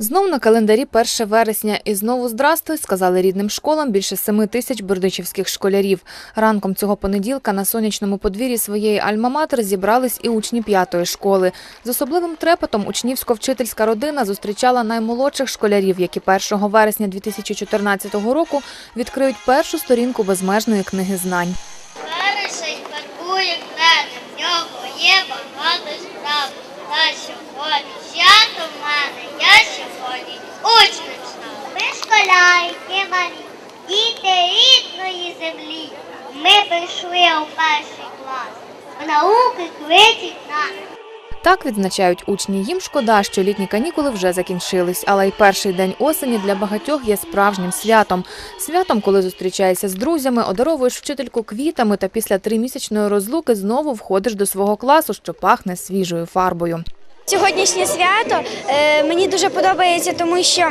Знов на календарі 1 вересня і знову здрастуй, сказали рідним школам більше семи тисяч бердичівських школярів. Ранком цього понеділка на сонячному подвір'ї своєї альма-матер зібрались і учні п'ятої школи. З особливим трепетом учнівсько-вчительська родина зустрічала наймолодших школярів, які 1 вересня 2014 року відкриють першу сторінку безмежної книги знань. Вересень фарбує клени, в нього є багато справ. Та сьогодні свято в мене, я сьогодні учнем став. Ми школяйки малі, діти рідної землі. Ми прийшли у перший клас, науки кличуть нас. Так відзначають учні. Їм шкода, що літні канікули вже закінчились, але й перший день осені для багатьох є справжнім святом. Святом, коли зустрічаєшся з друзями, одаровуєш вчительку квітами та після тримісячної розлуки знову входиш до свого класу, що пахне свіжою фарбою. Сьогоднішнє свято е, мені дуже подобається, тому що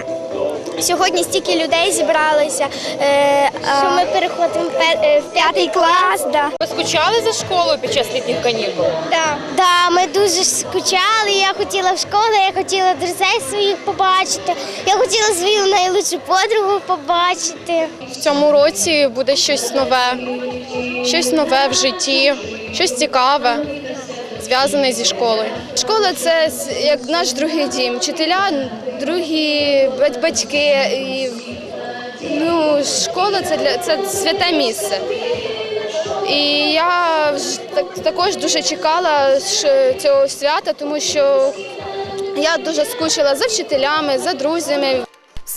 сьогодні стільки людей зібралися. Е, що ми переходимо в п'ятий клас. Да. Ви скучали за школою під час літніх канікул? Да. Да, ми дуже скучали. Я хотіла в школу, я хотіла друзей своїх побачити. Я хотіла свою найлучшу подругу побачити. В цьому році буде щось нове, щось нове в житті, щось цікаве, зв'язане зі школою. Школа це як наш другий дім. Вчителя, другі батьки. І, ну, школа це для це святе місце. І я також дуже чекала цього свята, тому що я дуже скучила за вчителями, за друзями.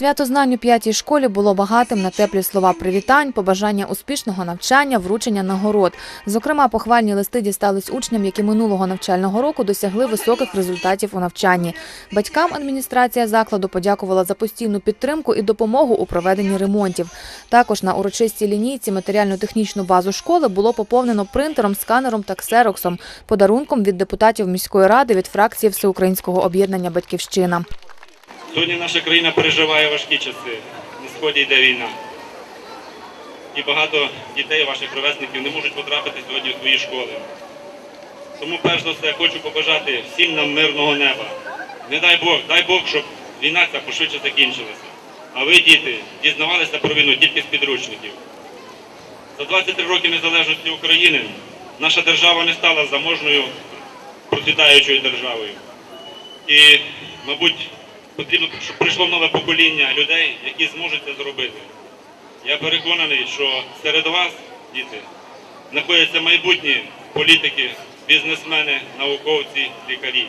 Свято знань у п'ятій школі було багатим на теплі слова привітань, побажання успішного навчання, вручення нагород. Зокрема, похвальні листи дістались учням, які минулого навчального року досягли високих результатів у навчанні. Батькам адміністрація закладу подякувала за постійну підтримку і допомогу у проведенні ремонтів. Також на урочистій лінійці матеріально-технічну базу школи було поповнено принтером, сканером та ксероксом, подарунком від депутатів міської ради від фракції Всеукраїнського об'єднання Батьківщина. Сьогодні наша країна переживає важкі часи. На сході йде війна. І багато дітей, ваших ровесників, не можуть потрапити сьогодні в свої школи. Тому перш за все хочу побажати всім нам мирного неба. Не дай Бог, дай Бог, щоб війна ця пошвидше закінчилася. А ви, діти, дізнавалися про війну тільки з підручників. За 23 роки незалежності України наша держава не стала заможною процвітаючою державою. І, мабуть, потрібно, щоб прийшло нове покоління людей, які зможуть це зробити. Я переконаний, що серед вас, діти, знаходяться майбутні політики, бізнесмени, науковці, лікарі,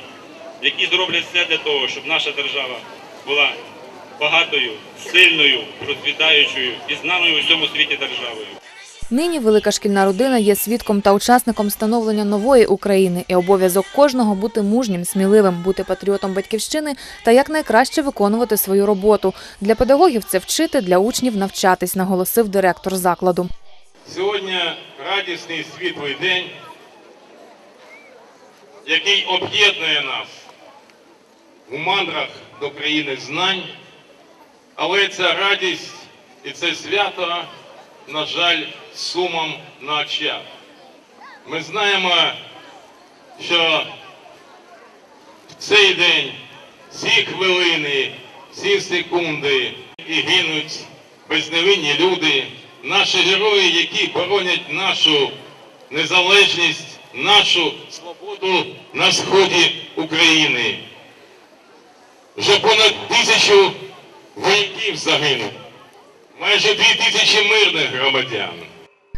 які зроблять все для того, щоб наша держава була багатою, сильною, процвітаючою і знаною у всьому світі державою. Нині велика шкільна родина є свідком та учасником становлення нової України і обов'язок кожного бути мужнім, сміливим, бути патріотом батьківщини та якнайкраще виконувати свою роботу. Для педагогів це вчити, для учнів навчатись, наголосив директор закладу. Сьогодні радісний світлий день, який об'єднує нас у мандрах до країни знань, але ця радість і це свято, на жаль, сумом на очах. Ми знаємо, що в цей день всі хвилини, всі секунди і гинуть безневинні люди, наші герої, які боронять нашу незалежність, нашу свободу на сході України. Вже понад тисячу вояків загинуло, майже дві тисячі мирних громадян.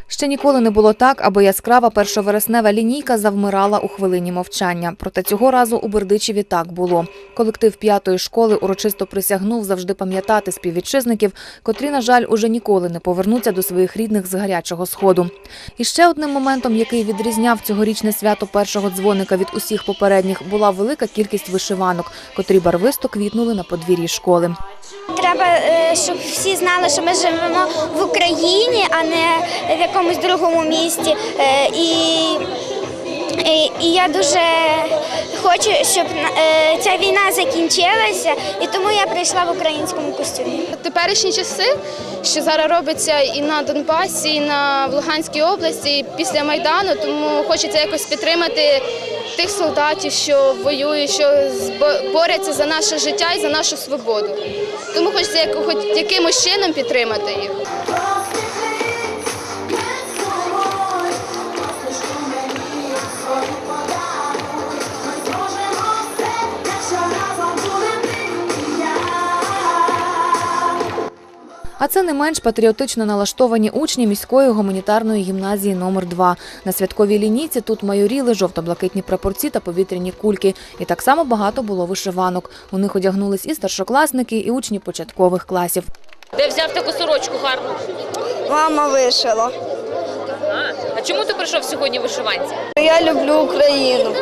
Ще ніколи не було так, аби яскрава першовереснева лінійка завмирала у хвилині мовчання. Проте цього разу у Бердичеві так було. Колектив п'ятої школи урочисто присягнув завжди пам'ятати співвітчизників, котрі, на жаль, уже ніколи не повернуться до своїх рідних з гарячого сходу. І ще одним моментом, який відрізняв цьогорічне свято першого дзвоника від усіх попередніх, була велика кількість вишиванок, котрі барвисто квітнули на подвір'ї школи. Треба, е, щоб всі знали, що ми живемо в Україні, а не в якомусь другому місті. Е, І І, і я дуже хочу, щоб е, ця війна закінчилася, і тому я прийшла в українському костюмі. Теперішні часи, що зараз робиться і на Донбасі, і на в Луганській області, і після Майдану, тому хочеться якось підтримати тих солдатів, що воюють, що борються за наше життя і за нашу свободу. Тому хочеться як- хоч якимось чином підтримати їх. А це не менш патріотично налаштовані учні міської гуманітарної гімназії номер 2 На святковій лінійці тут майоріли жовто-блакитні прапорці та повітряні кульки. І так само багато було вишиванок. У них одягнулись і старшокласники, і учні початкових класів. Де взяв таку сорочку гарну? Мама вишила. А, а чому ти прийшов сьогодні в вишиванці? Я люблю Україну.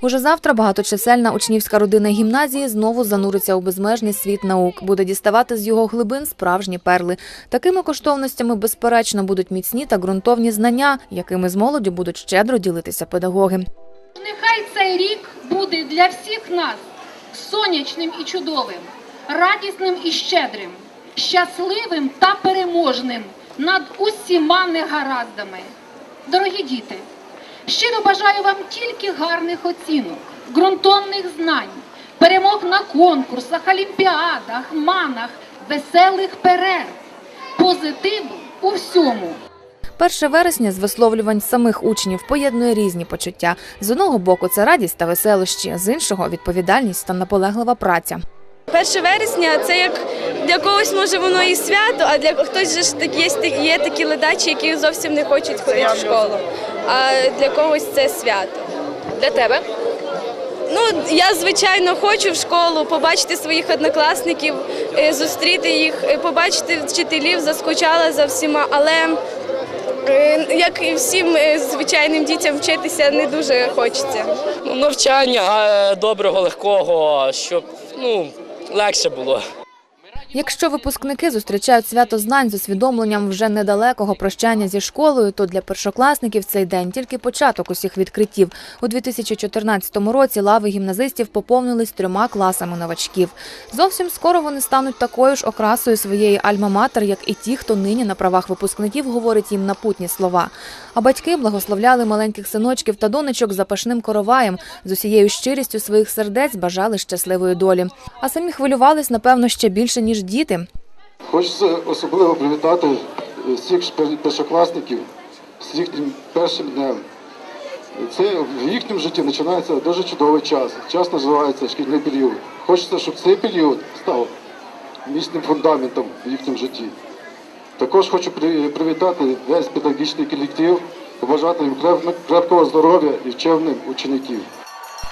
Уже завтра багаточисельна учнівська родина гімназії знову зануриться у безмежний світ наук, буде діставати з його глибин справжні перли. Такими коштовностями, безперечно, будуть міцні та ґрунтовні знання, якими з молоддю будуть щедро ділитися педагоги. Нехай цей рік буде для всіх нас сонячним і чудовим, радісним і щедрим, щасливим та переможним над усіма негараздами. Дорогі діти, щиро бажаю вам тільки гарних оцінок, ґрунтовних знань, перемог на конкурсах, олімпіадах, манах, веселих перерв, позитиву у всьому. 1 вересня з висловлювань самих учнів поєднує різні почуття. З одного боку це радість та веселощі, з іншого відповідальність та наполеглива праця. 1 вересня це як для когось може воно і свято, а для хтось же ж так є, такі- є такі ледачі, які зовсім не хочуть ходити в школу. А для когось це свято. Для тебе? Ну, я звичайно хочу в школу побачити своїх однокласників, е, зустріти їх, е, побачити вчителів, заскучала за всіма, але е, як і всім звичайним дітям вчитися не дуже хочеться. Ну, навчання доброго, легкого, щоб ну, легше було. Якщо випускники зустрічають свято знань з усвідомленням вже недалекого прощання зі школою, то для першокласників цей день тільки початок усіх відкриттів. У 2014 році лави гімназистів поповнились трьома класами новачків. Зовсім скоро вони стануть такою ж окрасою своєї альма-матер, як і ті, хто нині на правах випускників говорить їм напутні слова. А батьки благословляли маленьких синочків та донечок запашним короваєм, з усією щирістю своїх сердець бажали щасливої долі. А самі хвилювались, напевно, ще більше ніж діти. Хочеться особливо привітати е, всіх першокласників з їхнім першим днем. Це в їхньому житті починається дуже чудовий час. Час називається шкільний період. Хочеться, щоб цей період став міцним фундаментом в їхньому житті. Також хочу привітати весь педагогічний колектив, побажати їм крепкого здоров'я і вчених учеників.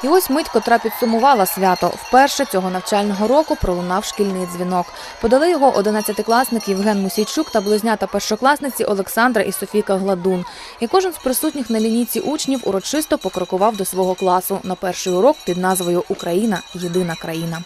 І ось мить, котра підсумувала свято. Вперше цього навчального року пролунав шкільний дзвінок. Подали його одинадцятикласник Євген Мусійчук та близнята першокласниці Олександра і Софійка Гладун. І кожен з присутніх на лінійці учнів урочисто покрокував до свого класу на перший урок під назвою Україна єдина країна.